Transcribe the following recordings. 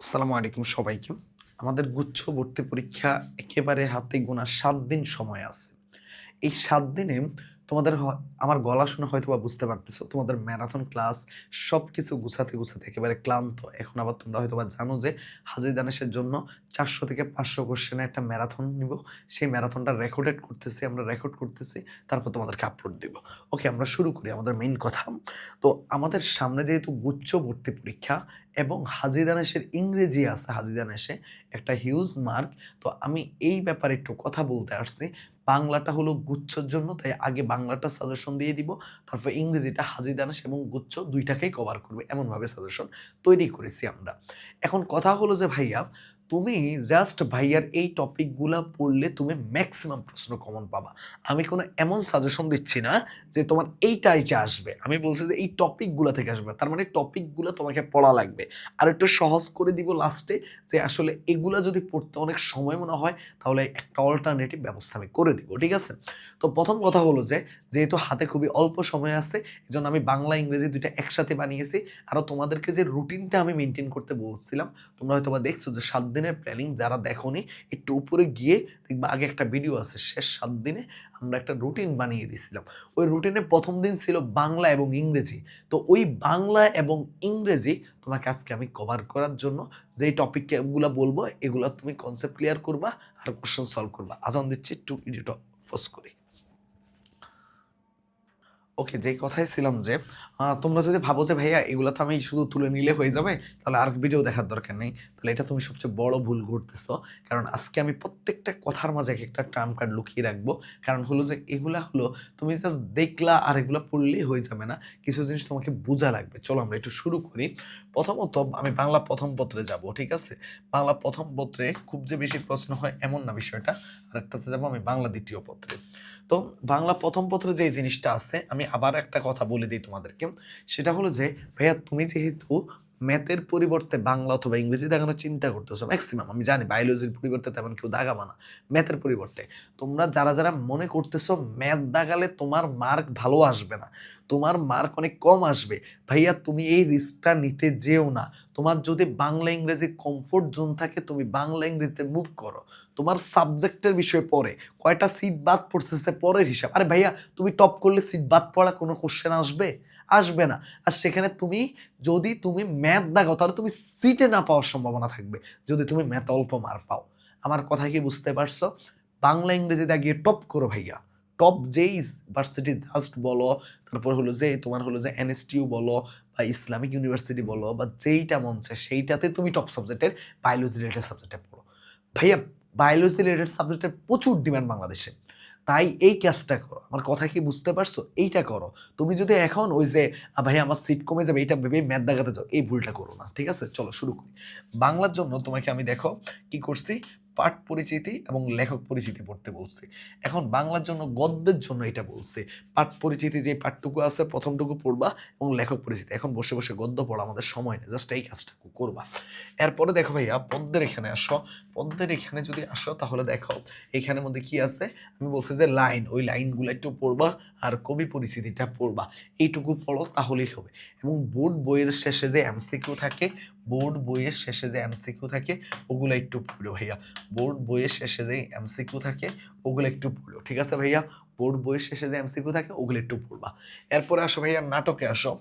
আসসালামু আলাইকুম সবাইকে। আমাদের গুচ্ছ ভর্তি পরীক্ষা একেবারে হাতে গোনা সাত দিন সময় আছে। এই সাত দিনে তোমাদের আমার গলা শুনে হয়তো বা বুঝতে পারতেছো, তোমাদের ম্যারাথন ক্লাস সব কিছু গুছাতে গুছাতে একেবারে ক্লান্ত। এখন আবার তোমরা হয়তো বা জানো যে হাজির দানেশের জন্য চারশো থেকে পাঁচশো কোশ্চেনে একটা ম্যারাথন নিব। সেই ম্যারাথনটা রেকর্ডেড করতেছি, আমরা রেকর্ড করতেছি, তারপর তোমাদেরকে আপলোড দিব। ওকে আমরা শুরু করি আমাদের মেইন কথা। তো আমাদের সামনে যেহেতু গুচ্ছ ভর্তি পরীক্ষা এবং হাজিদানেশের ইংরেজি আছে হাজিদানেশে একটা হিউজ মার্ক তো আমি এই ব্যাপারে একটু কথা বলতে আসছি। বাংলাটা হলো গুচ্ছর জন্য, তাই আগে বাংলাটা সাজেশন দিয়ে দিব। তারপর ইংরেজিটা হাজি দানাস এবং গুচ্ছ দুইটাকেই কভার করবে। এমনভাবে সাজেশন তৈরি করেছি আমরা। এখন কথা হলো যে ভাইয়া তুমি জাস্ট ভাইয়ার এই টপিকগুলো পড়লে তুমি ম্যাক্সিমাম প্রশ্ন কমন পাবা। আমি কোনো এমন সাজেশন দিচ্ছি না যে তোমার এইটাই যে আসবে। আমি বলছি যে এই টপিকগুলো থেকে আসবে। তার মানে টপিকগুলো তোমাকে পড়া লাগবে। আর একটু সহজ করে দিব লাস্টে যে আসলে এগুলো যদি পড়তে অনেক সময় মনে হয়, তাহলে একটা অল্টারনেটিভ ব্যবস্থা আমি করে দিব, ঠিক আছে? তো প্রথম কথা হলো যে, যেহেতু হাতে খুবই অল্প সময় আছে এই জন্য আমি বাংলা, ইংরেজি দুইটা একসাথে বানিয়েছি। আরও তোমাদেরকে যে রুটিনটা আমি মেনটেন করতে বলছিলাম, তোমরা হয়তো বা দেখছ যে সাত দিনের প্ল্যানিং যারা দেখোনি, একটু উপরে গিয়ে দেখবা আগে একটা ভিডিও আছে, শেষ সাত দিনে আমরা একটা রুটিন বানিয়ে দিছিলাম। ওই রুটিনে প্রথম দিন ছিল বাংলা এবং ইংরেজি। তো ওই বাংলা এবং ইংরেজি তোমাকে আজকে আমি কভার করার জন্য যেই টপিকগুলো বলব, এগুলো তুমি কনসেপ্ট ক্লিয়ার করবা আর কোশ্চেন সলভ করবা। আজান দিচ্ছি, একটু ভিডিওটা ফোস করি। ওকে, যে কথাই ছিলাম যে তোমরা যদি ভাবো যে ভাইয়া এগুলো তো আমি শুধু তুলে নিলে হয়ে যাবে, তাহলে আর ভিডিও দেখার দরকার নেই। তাহলে এটা তুমি সবচেয়ে বড় ভুল করতেছো কারণ আজকে আমি প্রত্যেকটা কথার মাঝে এক একটা ট্রাম কার্ড লুকিয়ে রাখব। কারণ হলো যে এগুলা হলো, তুমি জাস্ট দেখলা আর এগুলো পড়লেই হয়ে যাবে না। কিছু জিনিস তোমাকে বোঝা লাগবে। চলো আমরা একটু শুরু করি। প্রথমত আমি বাংলা প্রথম পত্রে যাব, ঠিক আছে? বাংলা প্রথম পত্রে খুব যে বেশি প্রশ্ন হয় এমন না বিষয়টা। আর একটাতে যাব আমি বাংলা দ্বিতীয় পত্রে। তো বাংলা প্রথম পত্রে যে জিনিসটা আছে, আমি আবার একটা কথা বলে দিই তোমাদেরকে। সেটা হলো যে, ভাইয়া তুমি যেহেতু ম্যাথের পরিবর্তে বাংলা অথবা ইংরেজি দেখানোর চিন্তা করতেছো? ম্যাক্সিমাম আমি জানি বায়োলজির পরিবর্তে তেমন কেউ দাগাবা না। ম্যাথের পরিবর্তে। তোমরা যারা যারা মনে করতেছো ম্যাথ দাগালে তোমার মার্ক ভালো আসবে না, তোমার মার্ক অনেক কম আসবে, ভাইয়া তুমি এই রিস্কটা নিতে যেও না। তোমার যদি বাংলা ইংরেজি কমফোর্ট জোন থাকে, তুমি বাংলা ইংরেজিতে মুভ করো। তোমার সাবজেক্টের বিষয়ে পড়ে কয়টা সিট বাদ পড়তেছে পরের হিসাব। আরে ভাইয়া, তুমি টপ করলে সিট বাদ পড়া কোনো কোশ্চেন আসবে? আসবে না। আর সেখানে তুমি, যদি তুমি ম্যাথ দেখাও তাহলে তুমি সিটে না পাওয়ার সম্ভাবনা থাকবে। যদি তুমি ম্যাথ অল্প মার পাও। আমার কথা কি বুঝতে পারছ? বাংলা ইংরেজিতে গিয়ে টপ করো ভাইয়া। টপ যেই ভার্সিটি জাস্ট বলো, তারপর হলো যে তোমার হলো যে এনএসটিউ বলো, বা ইসলামিক ইউনিভার্সিটি বলো, বা যেইটা মন চায়, সেইটাতে তুমি টপ সাবজেক্টের বায়োলজি রিলেটেড সাবজেক্টে পড়ো। ভাইয়া বায়োলজি রিলেটেড সাবজেক্টের প্রচুর ডিমান্ড বাংলাদেশে। তাই এই কাজটা করো। আমার কথা কি বুঝতে পারছ? এইটা করো। তুমি যদি এখন ওই যে "আ, ভাই আমার সিট কমে যাবে এইটা ভেবে ম্যাথ দেখাতে যাও এই ভুলটা করো না ঠিক আছে? চলো শুরু করি। বাংলার জন্য তোমাকে আমি দেখো কি করছি। পাঠ পরিচিতি এবং লেখক পরিচিতি পড়তে বলছে। এখন বাংলার জন্য গদ্যের জন্য এটা বলছে। পাঠ পরিচিতি যে পাঠটুকু আছে, প্রথমটুকু পড়বা এবং লেখক পরিচিতি। এখন বসে বসে গদ্য পড়া আমাদের সময় নেই জাস্ট এই কাজটুকু করবা। এরপরে দেখো ভাইয়া, পদ্মের এখানে আসো। পদ্মের এখানে যদি আসো তাহলে দেখো এখানের মধ্যে কি আছে? আমি বলছি যে লাইন, ওই লাইনগুলো একটু পড়বা আর কবি পরিচিতিটা পড়বা। এইটুকু পড়ো তাহলেই হবে। এবং বোর্ড বইয়ের শেষে যে এমসিকিউ থাকে বোর্ড বইয়ের শেষে যে এমসিকিউ থাকে, ওগুলো একটু পড়ো ভাইয়া। বোর্ড বইয়ের শেষে যে এমসিকিউ থাকে, ওগুলো একটু পড়ো, ঠিক আছে ভাইয়া? বোর্ড বইয়ের শেষে যে এমসিকিউ থাকে, ওগুলো একটু পড়বা। এরপরে আসো ভাইয়া, নাটকে আসো।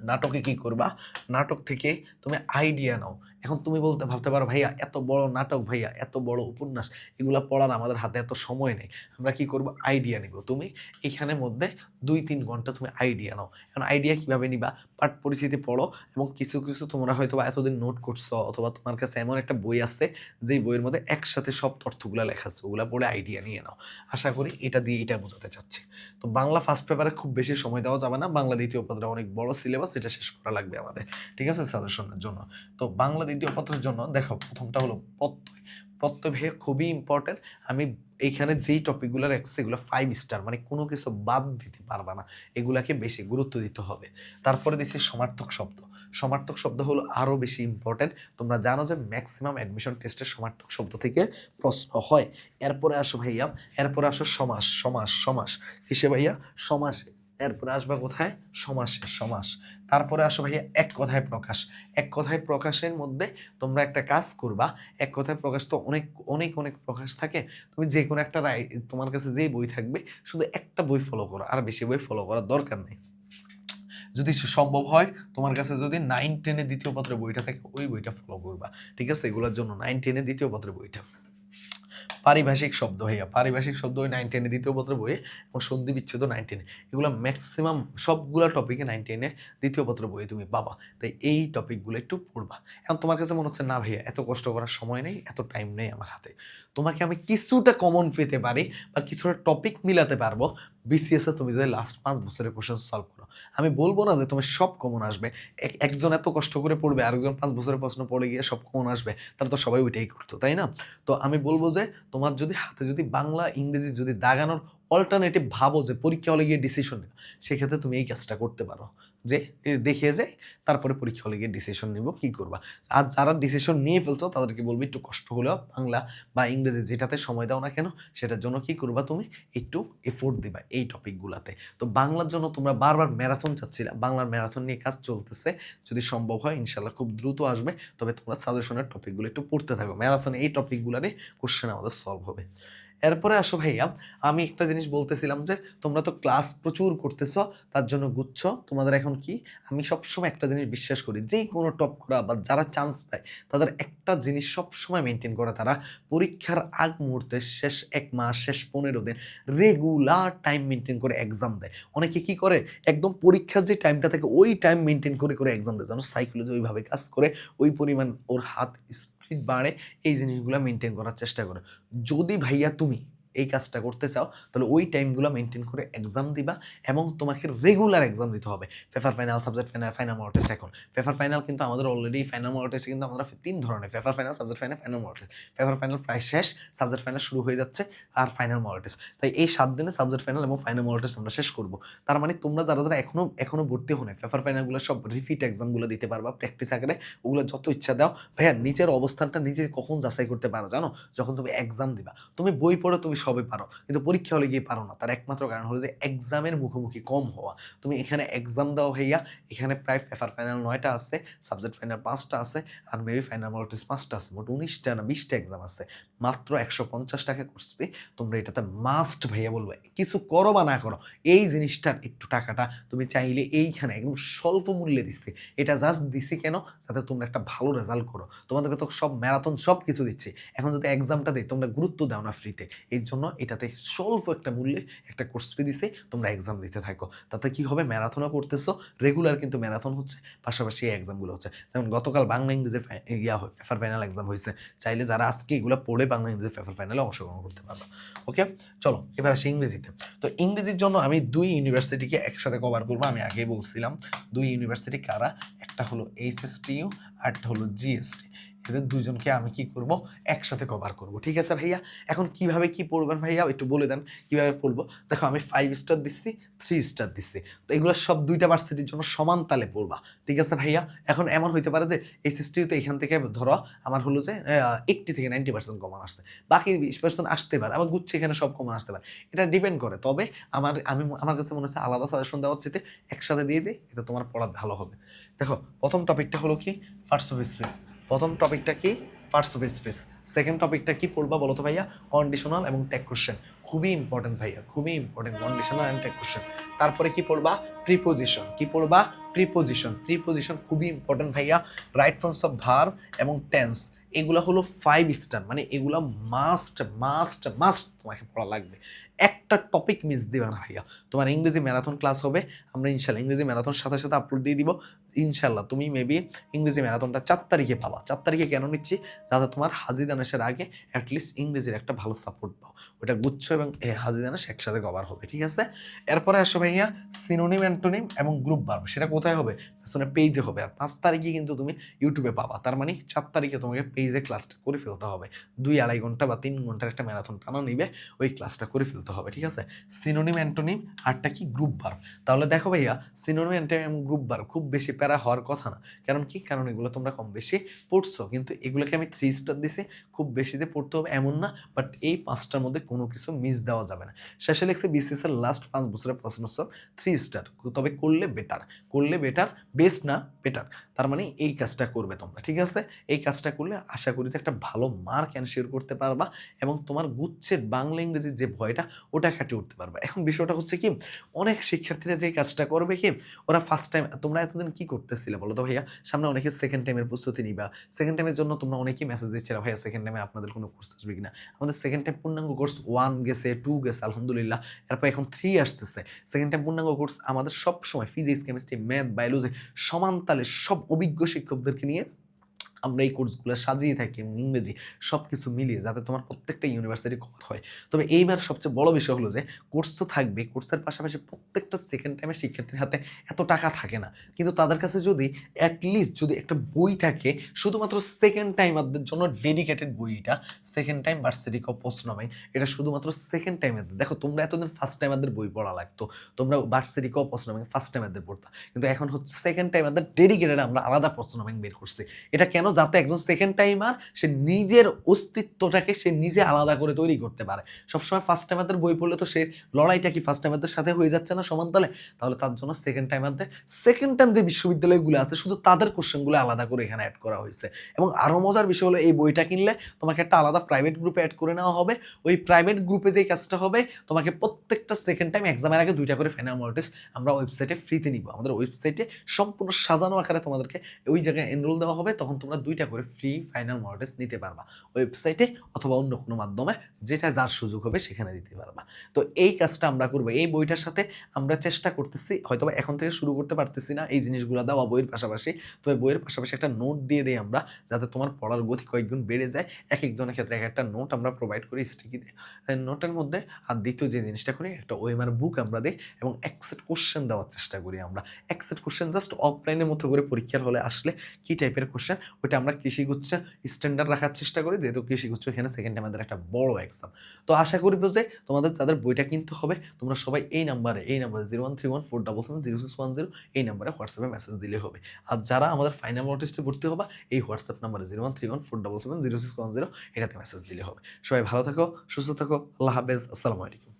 নাটকে কি করবা? নাটক থেকে তুমি আইডিয়া নাও। এখন তুমি বলতে, ভাবতে পারো, ভাইয়া, এত বড় নাটক, ভাইয়া, এত বড় উপন্যাস, এগুলো পড়ার আমাদের হাতে এত সময় নেই। আমরা কি করব? আইডিয়া নিব। তুমি এখানের মধ্যে দুই তিন ঘণ্টা তুমি আইডিয়া নাও। এখন আইডিয়া কীভাবে নিবা? পাঠ পরিচিতি পড়ো এবং কিছু কিছু তোমরা হয়তো বা এতদিন নোট করছ অথবা তোমার কাছে এমন একটা বই আছে, যেই বইয়ের মধ্যে একসাথে সব তথ্যগুলো লেখা আছে, ওগুলো পড়ে আইডিয়া নিয়ে নাও। আশা করি এটা দিয়ে এটা বোঝাতে চাচ্ছি। তো বাংলা ফার্স্ট পেপারে খুব বেশি সময় দেওয়া যাবে না, বাংলা দ্বিতীয় পত্রে অনেক বড় সিলেবাস এটা শেষ করা লাগবে আমাদের। ঠিক আছে সাজেশনের জন্য। তো বাংলা দ্বিতীয় পত্রের জন্য, দেখো প্রথমটা হলো প্রত্যয়। প্রত্যয় ভেয়ে খুবই ইম্পর্টেন্ট আমি এইখানে যেই টপিকগুলো রাখছি, এগুলো ফাইভ স্টার মানে কোনো কিছু বাদ দিতে পারবে না। এগুলাকে বেশি গুরুত্ব দিতে হবে। তারপরে দিচ্ছি সমার্থক শব্দ। সমার্থক শব্দ হলো আরও বেশি ইম্পর্টেন্ট তোমরা জানো যে ম্যাক্সিমাম অ্যাডমিশন টেস্টে সমার্থক শব্দ থেকে প্রশ্ন হয়। এরপরে আসো ভাইয়া, এরপরে আসো সমাস সমাস সমাস। কিসে ভাইয়া? সমাসে। এরপরে আসবা কোথায়? সমাসে, সমাস। তারপরে আসো ভাইয়া, এক কথায় প্রকাশ। এক কথায় প্রকাশের মধ্যে তোমরা একটা কাজ করবা। এক কথায় প্রকাশ তো অনেক অনেক অনেক প্রকাশ থাকে। তুমি যে কোনো একটা রাই তোমার কাছে যেই বই থাকবে, শুধু একটা বই ফলো করো। আর বেশি বই ফলো করার দরকার নেই। যদি সম্ভব হয়, তোমার কাছে যদি নাইন টেনে দ্বিতীয় পত্রের বইটা থাকে, ওই বইটা ফলো করবা। ঠিক আছে? এগুলোর জন্য নাইন টেনে দ্বিতীয় পত্রের বইটা। পারিভাষিক শব্দ ভাইয়া পারিভাষিক শব্দ ওই নাইন টেনে দ্বিতীয় পত্র বইয়ে এবং সন্ধি বিচ্ছেদ নাইন টেনে এগুলো ম্যাক্সিমাম সবগুলো টপিকে নাইন টেনের দ্বিতীয় পত্র বইয়ে তুমি পাবা। তাই এই টপিকগুলো একটু পড়বা। এখন তোমার কাছে মনে হচ্ছে, না ভাইয়া, এত কষ্ট করার সময় নেই, এত টাইম নেই আমার হাতে। তোমাকে আমি কিছুটা কমন পেতে পারি বা কিছুটা টপিক মিলাতে পারব। বিসিএসে তুমি যদি লাস্ট পাঁচ বছরের কোশ্চেন সলভ আমি বলব না যে তোমার সব কমন আসবে। এক- একজন এত কষ্ট করে পড়বে, আরেকজন পাঁচ বছরের প্রশ্ন পড়ে গিয়ে সব কমন আসবে, তাহলে তো সবাই ওইটাই করতো, তাই না? তো আমি বলব যে তোমার যদি হাতে যদি বাংলা, ইংরেজি যদি দাগানোর অল্টারনেটিভ ভাবো যে পরীক্ষা হলে গিয়ে ডিসিশন সেক্ষেত্রে তুমি এই কাজটা করতে পারো। যে দেখিয়ে যে, তারপরে পরীক্ষা হলে গিয়ে ডিসিশন নিব, কি করবা? আর যারা ডিসিশন নিয়ে ফেলছো, তাদেরকে বলবি, একটু কষ্ট হলেও বাংলা বা ইংরেজি যেটাতে সময় দাও না কেন, সেটার জন্য কি করবা তুমি? একটু এফোর্ট দিবা এই টপিকগুলাতে তো বাংলার জন্য তোমরা বারবার ম্যারাথন চাচ্ছিলা, বাংলার ম্যারাথন নিয়ে কাজ চলতেছে, যদি সম্ভব হয় ইনশাল্লাহ খুব দ্রুত আসবে, তবে তোমরা সাজেশনের টপিকগুলো একটু পড়তে থাকো। ম্যারাথনে এই টপিকগুলারে কোশ্চেন আমাদের সলভ হবে। এরপরে আসো ভাইয়া, আমি একটা জিনিস বলতেছিলাম যে, তোমরা তো ক্লাস প্রচুর করতেছো তার জন্য গুচ্ছ তোমাদের এখন কি? আমি সবসময় একটা জিনিস বিশ্বাস করি যে কোনো টপ করা বা যারা চান্স পায়, তাদের একটা জিনিস সবসময় মেনটেন করা, তারা পরীক্ষার আগ মুহূর্তে শেষ এক মাস, শেষ পনেরো দিন রেগুলার টাইম মেনটেন করে এক্সাম দেয়। অনেকে কি করে? একদম পরীক্ষার যে টাইমটা থাকে, ওই টাইম মেনটেন করে করে এক্সাম দেয়। যেন সাইকোলজি ওইভাবে কাজ করে, ওই পরিমাণ ওর হাত বাড়ে এই জিনিসগুলো মেনটেন করার চেষ্টা করে। যদি ভাইয়া তুমি এই কাজটা করতে চাও, তাহলে ওই টাইমগুলো মেনটেন করে এক্সাম দিবা এবং তোমাকে রেগুলার এক্সাম দিতে হবে। Paper final subject final final model test এখন। পেপার ফাইনাল কিন্তু আমাদের অলরেডি ফাইনাল মডেল টেস্টে কিন্তু আমরা তিন ধরনের। Paper final subject final final model test paper final প্রায় শেষ সাবজেক্ট ফাইনাল শুরু হয়ে যাচ্ছে আর ফাইনাল মডেল টেস্ট তাই এই সাত দিনে সাবজেক্ট ফাইনাল এবং ফাইনাল মডেল টেস্ট আমরা শেষ করব। তার মানে তোমরা যারা যারা এখনও এখনও ভর্তি হনে পেপার ফাইনালগুলো সব রিপিট এক্সামগুলো দিতে পারবা। প্র্যাকটিস আকারে ওগুলো যত ইচ্ছা দাও। ভাইয়া, নিজের অবস্থানটা নিজে কখন যাচাই করতে পারো জানো? যখন তুমি এক্সাম দিবা। তুমি বই পড়ে তুমি সবে পারো। কিন্তু পরীক্ষা হলে গিয়ে পারো না। তার একমাত্র কারণ হলো যে এক্সামের মুখোমুখি কম হওয়া। তুমি এখানে এক্সাম দাও ভাইয়া, এখানে প্রায় পেপার ফাইনাল নয়টা আছে সাবজেক্ট ফাইনাল পাঁচটা আছে, আর মেবি ফাইনাল মডেল পাঁচটা আছে। মোট উনিশটা না বিশটা এক্সাম আছে। মাত্র একশো পঞ্চাশ টাকা কোর্স ফি তোমরা এটাতে মাস্ট ভাইয়া বলবে, কিছু করো বা না করো, এই জিনিসটার একটু টাকাটা তুমি চাইলে এইখানে একদম স্বল্প মূল্যে দিচ্ছি। এটা জাস্ট দিছি কেন? যাতে তোমরা একটা ভালো রেজাল্ট করো। তোমাদেরকে তো সব ম্যারাথন সব কিছু দিচ্ছি। এখন যদি এক্সামটা দেয় তোমরা গুরুত্ব দাও না ফ্রিতে এই জন্য এটাতে স্বল্প একটা মূল্যে একটা কোর্স ফি দিছে, তোমরা এক্সাম দিতে থাকো। তাতে কি হবে? ম্যারাথনও করতেছো রেগুলার কিন্তু ম্যারাথন হচ্ছে, পাশাপাশি এই এক্সামগুলো হচ্ছে। যেমন গতকাল বাংলা ইংরেজির ইয়া হয় পেপার ফাইনাল এক্সাম হয়েছে চাইলে যারা আজকে এগুলো পড়ে বাংলা ইংরেজি পেপার ফাইনালে অংশগ্রহণ করতে পারবে। ওকে চলো, এবার আসি ইংরেজিতে। তো ইংরেজির জন্য আমি দুই ইউনিভার্সিটিকে একসাথে কভার করব, আমি আগেই বলছিলাম। দুই ইউনিভার্সিটি কারা? একটা হলো এইচএসটিইউ আর একটা হলো জিএসটি এদের দুইজনকে আমি কি করব? একসাথে কভার করব। ঠিক আছে ভাইয়া? এখন কীভাবে কি পড়বেন ভাইয়া? একটু বলে দেন কীভাবে পড়ব? দেখো আমি ফাইভ স্টার দিচ্ছি থ্রি স্টার দিচ্ছি। তো এগুলো সব দুইটা ভার্সিটির জন্য সমান তালে পড়বা। ঠিক আছে ভাইয়া? এখন এমন হইতে পারে যে এসএসটিতে এখান থেকে ধরো, আমার হলো যে এইট্টি থেকে নাইনটি পার্সেন্ট কমান আসছে। বাকি বিশ পার্সেন্ট আসতে পারে, আবার গুচ্ছে এখানে সব কমান আসতে পারে। এটা ডিপেন্ড করে। তবে আমার, আমি, আমার কাছে মনে হচ্ছে আলাদা সাজেশন দেওয়ার চেয়ে একসাথে দিয়ে দিই এটা তোমার পড়া ভালো হবে। দেখো, প্রথম টপিকটা হলো কি? ফার্স্ট অফ স্পেস প্রথম টপিকটা কি? ফার্স্ট অফ স্পেস সেকেন্ড টপিকটা কি পড়বা বলো তো ভাইয়া? কন্ডিশনাল এবং টেক কোশ্চেন খুবই ইম্পর্টেন্ট ভাইয়া, খুবই important conditional and tag question তারপরে কি পড়বা প্রিপোজিশন কি পড়বা প্রিপোজিশন প্রিপোজিশন খুবই ইম্পর্টেন্ট ভাইয়া। রাইট ফর্মস অফ ভার এবং টেন্স এগুলো হলো ফাইভ স্টার মানে এগুলো মাস্ট মাস্ট মাস্ট তোমাকে পড়া লাগবে। একটা টপিক মিস দিবে না ভাইয়া। তোমার ইংরেজি ম্যারাথন ক্লাস হবে, আমরা ইনশাল্লাহ ইংরেজি ম্যারাথন সাথে সাথে আপলোড দিয়ে দিব। ইনশাল্লাহ তুমি মেবি ইংরেজি ম্যারাথনটা চার তারিখে পাবা। চার তারিখে কেন নিচ্ছি? যাতে তোমার হাজিদানেশের আগে অ্যাটলিস্ট ইংরেজির একটা ভালো সাপোর্ট পাও। ওটা গুচ্ছ এবং এ হাজিদানেশ একসাথে কভার হবে, ঠিক আছে? এরপরে আসো ভাইয়া সিনোনিম অ্যান্টোনিম এবং গ্রুপ বার্ব সেটা কোথায় হবে? পেছনে পেজে হবে। আর পাঁচ তারিখে কিন্তু তুমি ইউটিউবে পাবা। তার মানে চার তারিখে তোমাকে পেজে ক্লাসটা করে ফেলতে হবে। দুই আড়াই ঘণ্টা বা তিন ঘণ্টার একটা ম্যারাথন টানা নিবে, ওই ক্লাসটা করে ফেলতে ফেলতে হবে, ঠিক আছে? সিনোনিম অ্যান্টোনিম আরটা কি? গ্রুপ বার তাহলে দেখো ভাইয়া সিনোনিম অ্যান্টোনিম গ্রুপ বার খুব বেশি প্যারা হওয়ার কথা না। কারণ কি? কারণ এগুলো তোমরা কম বেশি পড়ছো। কিন্তু এগুলোকে আমি থ্রি স্টার দিছি, খুব বেশিতে পড়তে হবে এমন না বাট এই পাঁচটার মধ্যে কোনো কিছু মিস দেওয়া যাবে না। শেষে লিখছে বিসিএস এর লাস্ট পাঁচ বছরের প্রশ্ন সব থ্রি স্টার তবে করলে বেটার করলে বেটার বেস্ট না বেটার তার মানে এই কাজটা করবে তোমরা, ঠিক আছে? এই কাজটা করলে আশা করি যে একটা ভালো মার্ক এনশিওর করতে পারবা এবং তোমার গুচ্ছের বাংলা ইংরেজির যে ভয়টা ওটা কাটিয়ে উঠতে পারবা। এখন বিষয়টা হচ্ছে কি, অনেক শিক্ষার্থীরা যে কাজটা করবে কি, ওরা ফার্স্ট টাইম তোমরা এতদিন কি করতেছিলে বলো তো ভাইয়া? সামনে অনেকে সেকেন্ড টাইমের প্রস্তুতি নিবা। সেকেন্ড টাইমের জন্য তোমরা অনেকেই মেসেজ দিচ্ছিলে, ভাইয়া সেকেন্ড টাইমে আপনাদের কোনো কোর্স আসবে কিনা? আমাদের সেকেন্ড টাইম পূর্ণাঙ্গ কোর্স ওয়ান গেছে টু গেছে, আলহামদুলিল্লাহ। এরপর এখন থ্রি আসতেছে। সেকেন্ড টাইম পূর্ণাঙ্গ কোর্স আমাদের সব সময় ফিজিক্স কেমিস্ট্রি ম্যাথ বায়োলজি সমান তালে সব অভিজ্ঞ শিক্ষকদেরকে নিয়ে আমরা এই কোর্সগুলো সাজিয়ে থাকি এবং ইংরেজি সব কিছু মিলিয়ে যাতে তোমার প্রত্যেকটা ইউনিভার্সিটি কভার হয়। তবে এইবার সবচেয়ে বড় বিষয় হলো যে কোর্স তো থাকবে কোর্সের পাশাপাশি প্রত্যেকটা সেকেন্ড টাইমে শিক্ষার্থীর হাতে এত টাকা থাকে না। কিন্তু তাদের কাছে যদি অ্যাটলিস্ট যদি একটা বই থাকে, শুধুমাত্র সেকেন্ড টাইমারদের জন্য ডেডিকেটেড বইটা সেকেন্ড টাইম ভার্সিটি ক প্রশ্ন ব্যাংক এটা শুধুমাত্র সেকেন্ড টাইমারদের দেখো, তোমরা এতদিন ফার্স্ট টাইমারদের বই পড়া লাগতো। তোমরা ভার্সিটি ক প্রশ্ন ব্যাংক ফার্স্ট টাইমারদের পড়তা। কিন্তু এখন হচ্ছে সেকেন্ড টাইমারদের ডেডিকেটেড আমরা আলাদা প্রশ্ন বের করছি। এটা কেন যাতে একজন সেকেন্ড টাইমার সে নিজের অস্তিত্বটাকে সে নিজে আলাদা করে তৈরি করতে পারে। সবসময় ফার্স্ট টাইমারদের বই পড়লে তো সে লড়াইটা কি ফার্স্ট টাইমারদের সাথে হয়ে যাচ্ছে না সমান তালে? তাহলে তার জন্য সেকেন্ড টাইমারদের সেকেন্ড টাইম যে বিশ্ববিদ্যালয়গুলো আছে, শুধু তাদের কোশ্চেনগুলো আলাদা করে এখানে অ্যাড করা হয়েছে। এবং আরও মজার বিষয় হলো, এই বইটা কিনলে তোমাকে একটা আলাদা প্রাইভেট গ্রুপে অ্যাড করে নেওয়া হবে। ওই প্রাইভেট গ্রুপে যেই কাজটা হবে, তোমাকে প্রত্যেকটা সেকেন্ড টাইম এক্সামের আগে দুইটা করে ফাইনাল মডেল আমরা ওয়েবসাইটে ফ্রিতে নিব। আমাদের ওয়েবসাইটে সম্পূর্ণ সাজানো আকারে তোমাদেরকে ওই জায়গায় এনরোল দেওয়া হবে। তখন তোমরা দুইটা করে ফ্রি ফাইনাল মডেল নিতে পারবা। ওয়েবসাইটে অথবা অন্য কোনো মাধ্যমে যেটা যার সুযোগ হবে সেখানে দিতে পারবা। তো এই কাজটা আমরা করব। এই বইটার সাথে আমরা চেষ্টা করতেছি, হয়তোবা এখন থেকে শুরু করতে পারতেছি না, এই জিনিসগুলো দেওয়া বইয়ের পাশাপাশি। তবে বইয়ের পাশাপাশি একটা নোট দিয়ে দিই আমরা, যাতে তোমার পড়ার গতি কয়েকগুণ বেড়ে যায়। এক একজনের ক্ষেত্রে এক একটা নোট আমরা প্রোভাইড করি স্টিকিতে নোটের মধ্যে আর দ্বিতীয় যে জিনিসটা করি, একটা ওয়েমার বুক আমরা দিই এবং একসেট কোশ্চেন দেওয়ার চেষ্টা করি আমরা। একসেট কোশ্চেন জাস্ট অফলাইনের মতো করে পরীক্ষার হলে আসলে কী টাইপের কোশ্চেন ওইটা আমরা কৃষিগুচ্ছা স্ট্যান্ডার্ড রাখার চেষ্টা করি, যেহেতু কৃষিগুচ্ছ এখানে সেকেন্ড আমাদের একটা বড় এক্সাম তো আশা করি যে তোমাদের যাদের বইটা কিনতে হবে, তোমরা সবাই এই নাম্বারে এই নাম্বারে zero one three one four double seven zero six one zero এই নাম্বারে হোয়াটসঅ্যাপে মেসেজ দিলে হবে। আর যারা আমাদের ফাইনাল নোটিসে ভর্তি হবা, এই WhatsApp number zero one three one four double seven zero six one zero এটাতে মেসেজ দিলে হবে। সবাই ভালো থাকো, সুস্থ থাকো, আল্লাহ হাফেজ, আসসালামু আলাইকুম।